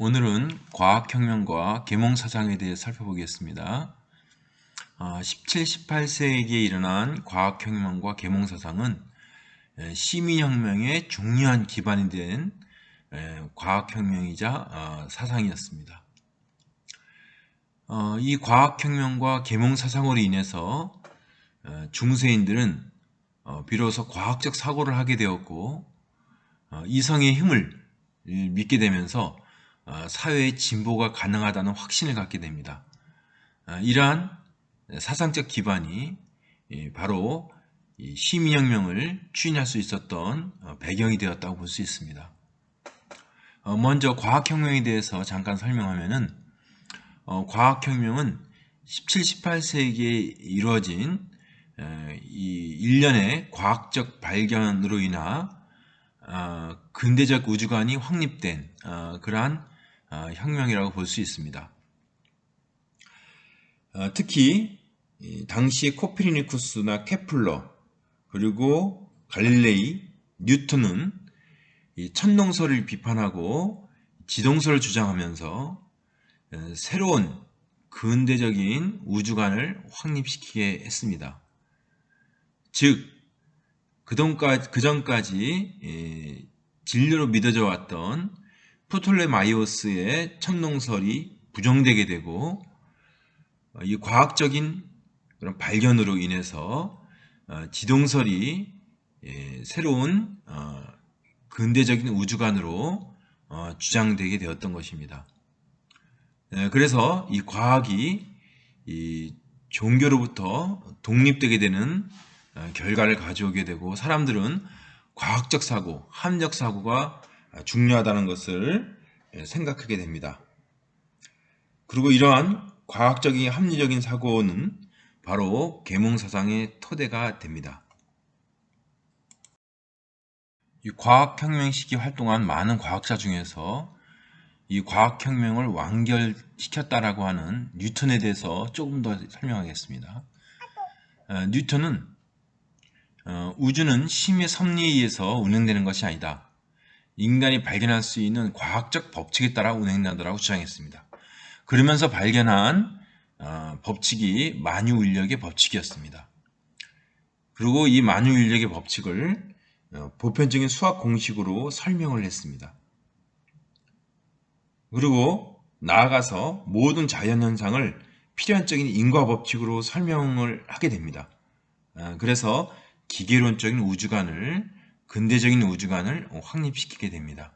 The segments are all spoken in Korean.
오늘은 과학혁명과 계몽사상에 대해 살펴보겠습니다. 17, 18세기에 일어난 과학혁명과 계몽사상은 시민혁명의 중요한 기반이 된 과학혁명이자 어, 사상이었습니다. 어, 이 과학혁명과 계몽사상으로 인해서 어, 중세인들은 비로소 과학적 사고를 하게 되었고 이성의 힘을 믿게 되면서 사회의 진보가 가능하다는 확신을 갖게 됩니다. 이러한 사상적 기반이 바로 시민혁명을 추진할 수 있었던 배경이 되었다고 볼 수 있습니다. 어, 먼저 과학혁명에 대해서 잠깐 설명하면은 어, 과학혁명은 17, 18세기에 이루어진 이 일련의 과학적 발견으로 인하 어, 근대적 우주관이 확립된 그러한 혁명이라고 볼 수 있습니다. 특히 당시 코페르니쿠스나 케플러 그리고 갈릴레이, 뉴턴은 천동설을 비판하고 지동설을 주장하면서 새로운 근대적인 우주관을 확립시키게 했습니다. 즉, 그 전까지 진료로 믿어져 왔던 프톨레마이오스의 천동설이 부정되게 되고 이 과학적인 그런 발견으로 인해서 어, 지동설이 새로운 어, 근대적인 우주관으로 어, 주장되게 되었던 것입니다. 네, 그래서 이 과학이 이 종교로부터 독립되게 되는 어, 결과를 가져오게 되고 사람들은 과학적 사고, 합리적 사고가 중요하다는 것을 생각하게 됩니다. 그리고 이러한 과학적인 합리적인 사고는 바로 계몽사상의 토대가 됩니다. 이 과학혁명 시기 활동한 많은 과학자 중에서 이 과학혁명을 완결시켰다라고 하는 뉴턴에 대해서 조금 더 설명하겠습니다. 어, 뉴턴은 어, 우주는 심의 섭리에 의해서 운행되는 것이 아니다. 인간이 발견할 수 있는 과학적 법칙에 따라 운행된다고 주장했습니다. 그러면서 발견한 어, 법칙이 만유인력의 법칙이었습니다. 그리고 이 만유인력의 법칙을 어, 보편적인 수학 공식으로 설명을 했습니다. 그리고 나아가서 모든 자연현상을 필연적인 인과 법칙으로 설명을 하게 됩니다. 어, 그래서 기계론적인 우주관을 근대적인 우주관을 확립시키게 됩니다.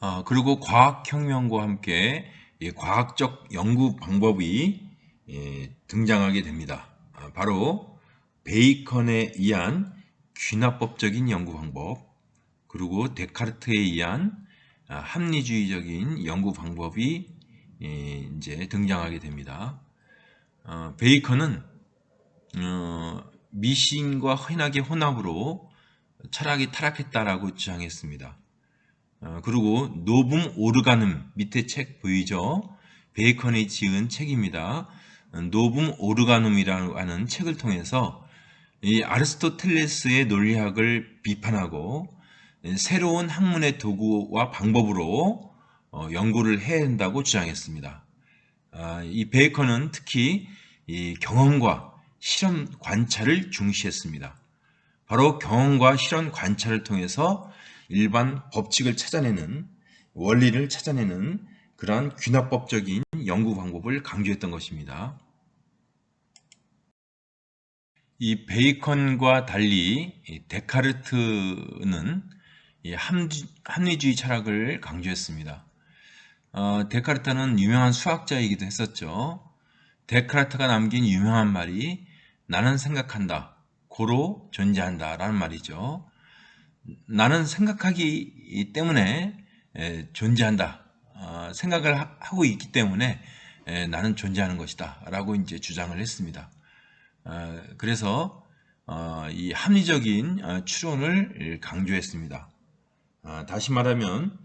어, 그리고 과학혁명과 함께 과학적 연구 방법이 예, 등장하게 됩니다. 바로 베이컨에 의한 귀납법적인 연구 방법 그리고 데카르트에 의한 아, 합리주의적인 연구 방법이 예, 이제 등장하게 됩니다. 어, 베이컨은 어, 미신과 흔하게 혼합으로 철학이 타락했다라고 주장했습니다. 어, 그리고 노붐 오르가눔 밑에 책 보이죠? 베이컨이 지은 책입니다. 노붐 오르가눔이라는 하는 책을 통해서 이 아리스토텔레스의 논리학을 비판하고 새로운 학문의 도구와 방법으로 어, 연구를 해야 한다고 주장했습니다. 아, 이 베이컨은 특히 경험과 실험 관찰을 중시했습니다. 바로 경험과 실험 관찰을 통해서 일반 법칙을 찾아내는 원리를 찾아내는 그러한 귀납법적인 연구 방법을 강조했던 것입니다. 이 베이컨과 달리 데카르트는 합리주의 철학을 강조했습니다. 어, 데카르트는 유명한 수학자이기도 했었죠. 데카르트가 남긴 유명한 말이 나는 생각한다, 고로 존재한다 라는 말이죠. 나는 생각하기 때문에 에, 존재한다. 어, 생각을 하, 고 있기 때문에 에, 나는 존재하는 것이다 라고 이제 주장을 했습니다. 어, 그래서 어, 이 합리적인 어, 추론을 강조했습니다. 다시 말하면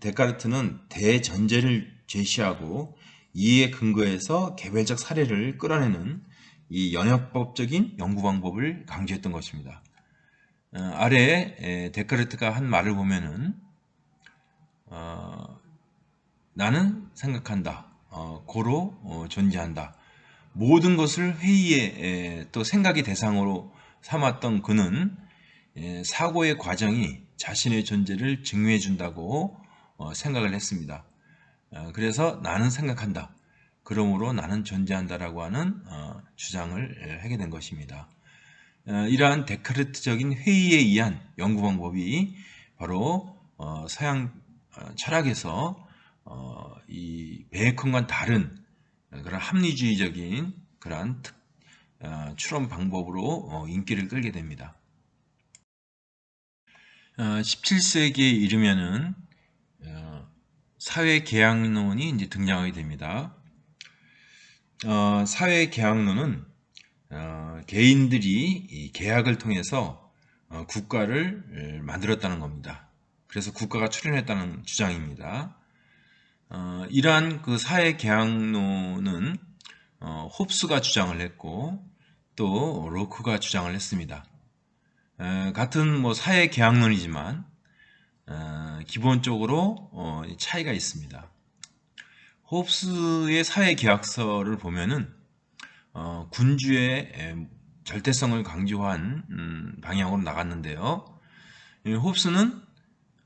데카르트는 대전제를 제시하고 이에 근거해서 개별적 사례를 끌어내는 이 연역법적인 연구 방법을 강조했던 것입니다. 어, 아래 에, 데카르트가 한 말을 보면은 어, 나는 생각한다. 어, 고로 어, 존재한다. 모든 것을 회의의 에, 또 생각의 대상으로 삼았던 그는 에, 사고의 과정이 자신의 존재를 증명해 준다고 어, 생각을 했습니다. 어, 그래서 나는 생각한다. 그러므로 나는 존재한다라고 하는 어, 주장을 에, 하게 된 것입니다. 어, 이러한 데카르트적인 회의에 의한 연구 방법이 바로 어, 서양 어, 철학에서 어, 이 베이컨과는 다른 그런 합리주의적인 그러한 특- 어, 추론 방법으로 어, 인기를 끌게 됩니다. 어, 17세기에 이르면은 어, 사회 계약론이 이제 등장하게 됩니다. 어, 사회 계약론은 어, 개인들이 이 계약을 통해서 어, 국가를 에, 만들었다는 겁니다. 그래서 국가가 출현했다는 주장입니다. 어, 이러한 그 사회 계약론은 어, 홉스가 주장을 했고 또 로크가 주장을 했습니다. 에, 같은 뭐 사회 계약론이지만 어, 기본적으로 어, 차이가 있습니다. 홉스의 사회 계약서를 보면은 어, 군주의 에, 절대성을 강조한 음, 방향으로 나갔는데요. 이 홉스는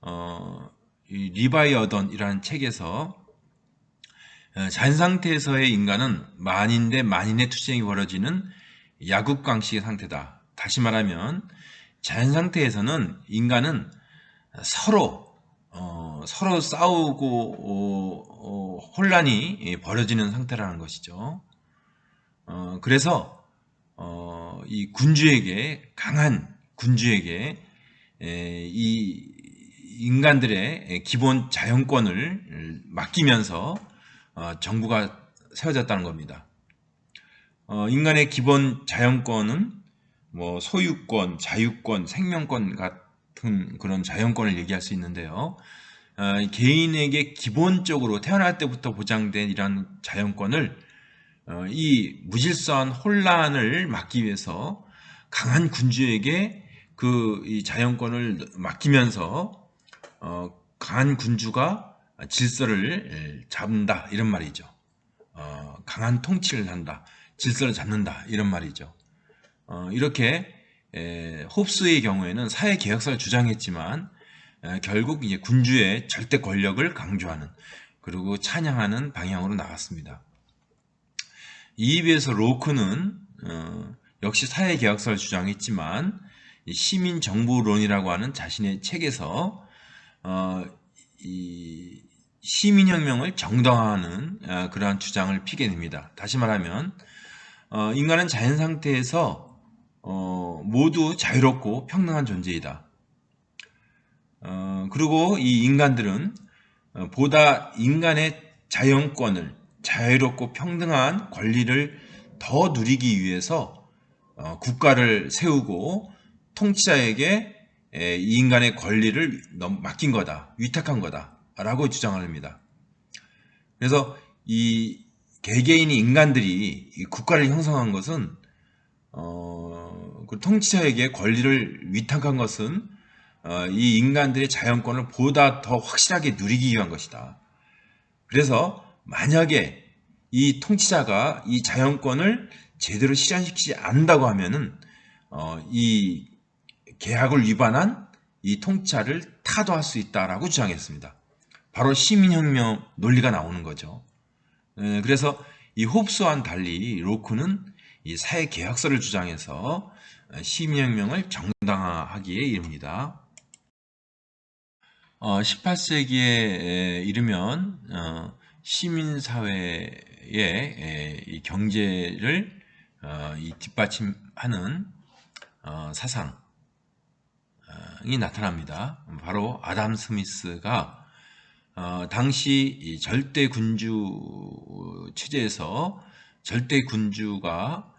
어, 이 리바이 어던이라는 책에서 어, 자연 상태에서의 인간은 만인 대 만인의 투쟁이 벌어지는 야국강식의 상태다. 다시 말하면 자연 상태에서는 인간은 서로 어, 서로 싸우고 어, 어, 혼란이 예, 벌어지는 상태라는 것이죠. 어, 그래서 어, 이 군주에게 강한 군주에게 에, 이 인간들의 기본 자연권을 맡기면서 어, 정부가 세워졌다는 겁니다. 어, 인간의 기본 자연권은 뭐 소유권, 자유권, 생명권 같은 그런 자연권을 얘기할 수 있는데요. 어, 개인에게 기본적으로 태어날 때부터 보장된 이런 자연권을 어, 이 무질서한 혼란을 막기 위해서 강한 군주에게 그 이 자연권을 맡기면서 어, 강한 군주가 질서를 잡는다 이런 말이죠. 어, 강한 통치를 한다, 질서를 잡는다 이런 말이죠. 어, 이렇게 에, 홉스의 경우에는 사회 개혁사를 주장했지만 에, 결국 이제 군주의 절대 권력을 강조하는 그리고 찬양하는 방향으로 나갔습니다. 이에 비해서 로크는 어, 역시 사회 개혁사를 주장했지만 이 시민 정부론이라고 하는 자신의 책에서 어, 이 시민혁명을 정당화하는 어, 그러한 주장을 피게 됩니다. 다시 말하면 어, 인간은 자연 상태에서 어, 모두 자유롭고 평등한 존재이다. 어, 그리고 이 인간들은 어, 보다 인간의 자연권을 자유롭고 평등한 권리를 더 누리기 위해서 어, 국가를 세우고 통치자에게 에, 이 인간의 권리를 넘- 맡긴 거다, 위탁한 거다라고 주장을 합니다. 그래서 이 개개인이 인간들이 이 국가를 형성한 것은 어, 그 통치자에게 권리를 위탁한 것은 어, 이 인간들의 자연권을 보다 더 확실하게 누리기 위한 것이다. 그래서 만약에 이 통치자가 이 자연권을 제대로 실현시키지 않는다고 하면은 어, 이 계약을 위반한 이 통치자를 타도할 수 있다라고 주장했습니다. 바로 시민혁명 논리가 나오는 거죠. 에, 그래서 이 홉스와는 달리 로크는 이 사회 계약서를 주장해서 어, 시민혁명을 정당화하기에 이릅니다. 어, 18세기에 이르면 어, 시민사회의 에, 이 경제를 어, 이 뒷받침하는 어, 사상이 나타납니다. 바로 아담 스미스가 어, 당시 이 절대 군주 체제에서 절대 군주가 어,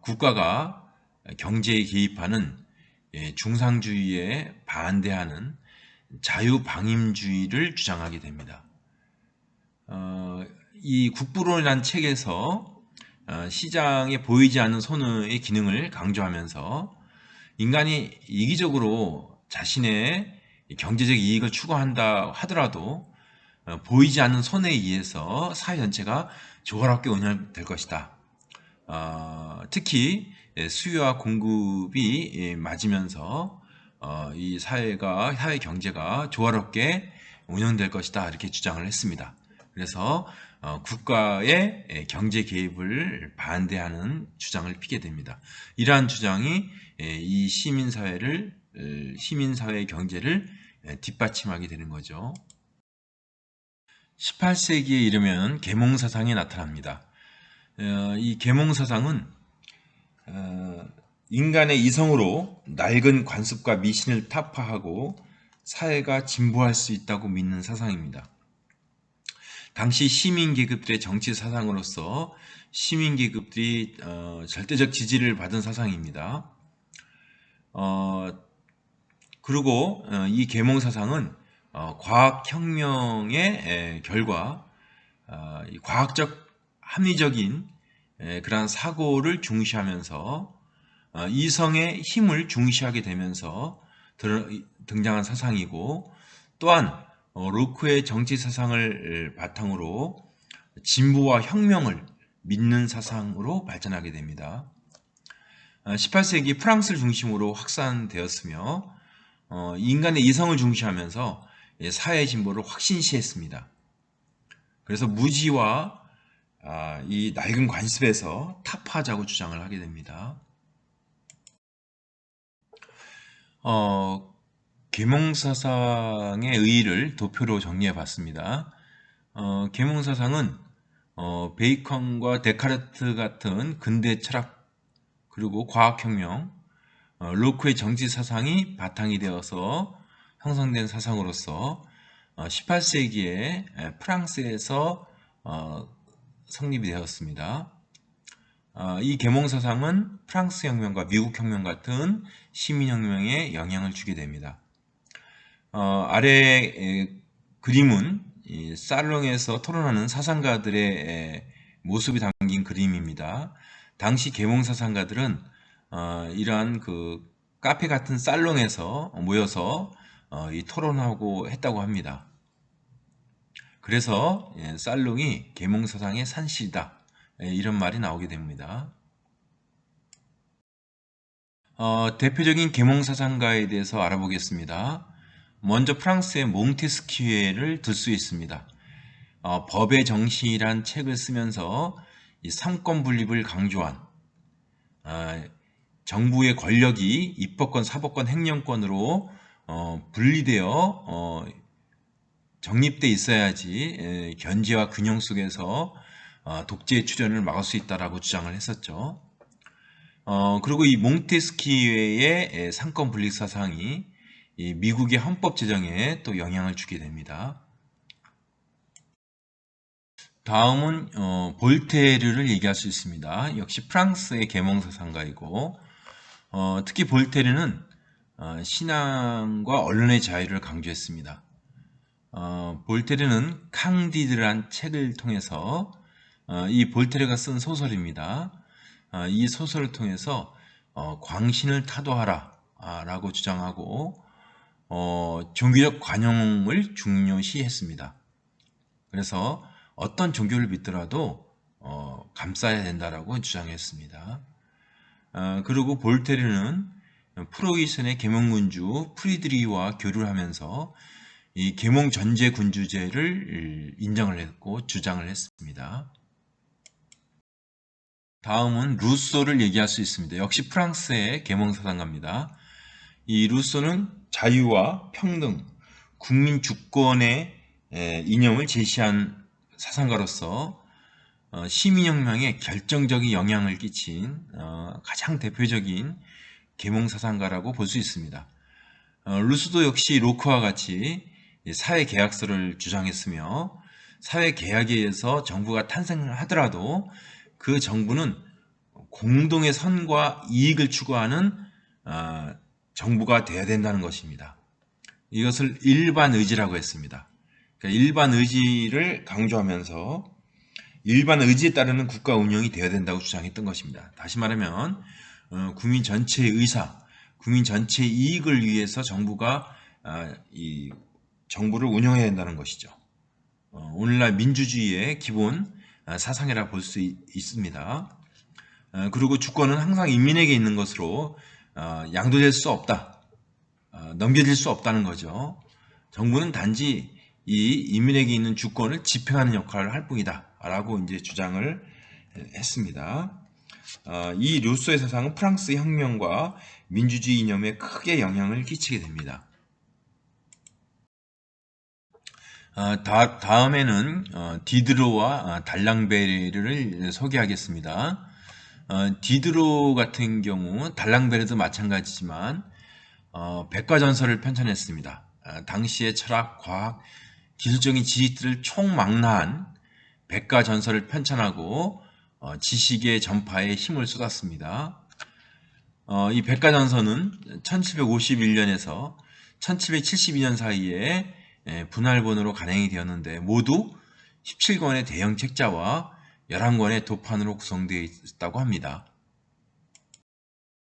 국가가 경제에 개입하는 예, 중상주의에 반대하는 자유방임주의를 주장하게 됩니다. 어, 이 국부론이라는 책에서 어, 시장에 보이지 않는 손의 기능을 강조하면서 인간이 이기적으로 자신의 경제적 이익을 추구한다 하더라도 어, 보이지 않는 손에 의해서 사회 전체가 조화롭게 운영될 것이다. 어, 특히 예, 수요와 공급이 예, 맞으면서 어, 이 사회가 사회 경제가 조화롭게 운영될 것이다 이렇게 주장을 했습니다. 그래서 어, 국가의 예, 경제 개입을 반대하는 주장을 피게 됩니다. 이러한 주장이 예, 이 시민 사회를 시민 사회의 경제를 예, 뒷받침하게 되는 거죠. 18세기에 이르면 계몽 사상이 나타납니다. 어, 이 계몽 사상은 어, 인간의 이성으로 낡은 관습과 미신을 타파하고 사회가 진보할 수 있다고 믿는 사상입니다. 당시 시민 계급들의 정치 사상으로서 시민 계급들이 어, 절대적 지지를 받은 사상입니다. 어, 그리고 어, 이 계몽 사상은 어, 과학혁명의 에, 결과 어, 이 과학적 합리적인 에, 그러한 사고를 중시하면서 어, 이성의 힘을 중시하게 되면서 들, 등장한 사상이고 또한 어, 로크의 정치 사상을 바탕으로 진보와 혁명을 믿는 사상으로 발전하게 됩니다. 18세기 프랑스를 중심으로 확산되었으며 어, 인간의 이성을 중시하면서 사회 진보를 확신시했습니다. 그래서 무지와 아, 이 낡은 관습에서 타파하자고 주장을 하게 됩니다. 어, 계몽사상의 의의를 도표로 정리해 봤습니다. 어, 계몽사상은 어, 베이컨과 데카르트 같은 근대 철학 그리고 과학혁명, 어, 로크의 정치사상이 바탕이 되어서 형성된 사상으로서 18세기에 어, 프랑스에서 어, 성립이 되었습니다. 이 계몽사상은 프랑스 혁명과 미국 혁명 같은 시민혁명에 영향을 주게 됩니다. 아래 그림은 살롱에서 토론하는 사상가들의 모습이 담긴 그림입니다. 당시 계몽사상가들은 이러한 그 카페 같은 살롱에서 모여서 어, 이 토론하고 했다고 합니다. 그래서 예, 살롱이 계몽사상의 산실이다 예, 이런 말이 나오게 됩니다. 어, 대표적인 계몽사상가에 대해서 알아보겠습니다. 먼저 프랑스의 몽테스키에를 들 수 있습니다. 어, 법의 정신이란 책을 쓰면서 이 삼권 분립을 강조한 어, 정부의 권력이 입법권, 사법권, 행정권으로 어, 분리되어 어, 정립돼 있어야지 에, 견제와 균형 속에서 어, 독재의 출현을 막을 수 있다라고 주장을 했었죠. 어, 그리고 이 몽테스키웨의 상권 분립 사상이 미국의 헌법 제정에 또 영향을 주게 됩니다. 다음은 어, 볼테르를 얘기할 수 있습니다. 역시 프랑스의 계몽 사상가이고 어, 특히 볼테르는 어, 신앙과 언론의 자유를 강조했습니다. 어, 볼테르는 캉디드란 책을 통해서 어, 이 볼테르가 쓴 소설입니다. 어, 이 소설을 통해서 어, 광신을 타도하라 라고 주장하고 어, 종교적 관용을 중요시했습니다. 그래서 어떤 종교를 믿더라도 감싸야 된다라고 주장했습니다. 그리고 볼테르는 프로이센의 계몽군주 프리드리와 교류를 하면서 이 계몽 전제 군주제를 인정을 했고 주장을 했습니다. 다음은 루소를 얘기할 수 있습니다. 역시 프랑스의 계몽 사상가입니다. 이 루소는 자유와 평등, 국민 주권의 이념을 제시한 사상가로서 어, 시민혁명에 결정적인 영향을 끼친 어, 가장 대표적인 계몽사상가라고 볼 수 있습니다. 어, 루스도 역시 로크와 같이 사회 계약서를 주장했으며 사회 계약에 의해서 정부가 탄생을 하더라도 그 정부는 공동의 선과 이익을 추구하는 어, 정부가 되어야 된다는 것입니다. 이것을 일반 의지라고 했습니다. 그러니까 일반 의지를 강조하면서 일반 의지에 따르는 국가 운영이 되어야 된다고 주장했던 것입니다. 다시 말하면 어, 국민 전체의 의사, 국민 전체 이익을 위해서 정부가 아, 이 정부를 운영해야 된다는 것이죠. 어, 오늘날 민주주의의 기본 아, 사상이라 볼 수 있습니다. 어, 그리고 주권은 항상 인민에게 있는 것으로 어, 양도될 수 없다. 어, 넘겨질 수 없다는 거죠. 정부는 단지 이 인민에게 있는 주권을 집행하는 역할을 할 뿐이다. 라고 이제 주장을 했습니다. 어, 이 루소의 사상은 프랑스 혁명과 민주주의 이념에 크게 영향을 끼치게 됩니다. 어, 다, 다음에는 어, 디드로와 어, 달랑베르를 소개하겠습니다. 어, 디드로 같은 경우 달랑베르도 마찬가지지만 어, 백과전설을 편찬했습니다. 어, 당시의 철학, 과학, 기술적인 지식들을 총망라한 백과전설을 편찬하고 어, 지식의 전파에 힘을 쏟았습니다. 어, 이 백과전서는 1751년에서 1772년 사이에 예, 분할본으로 간행이 되었는데 모두 17권의 대형 책자와 11권의 도판으로 구성되어 있다고 합니다.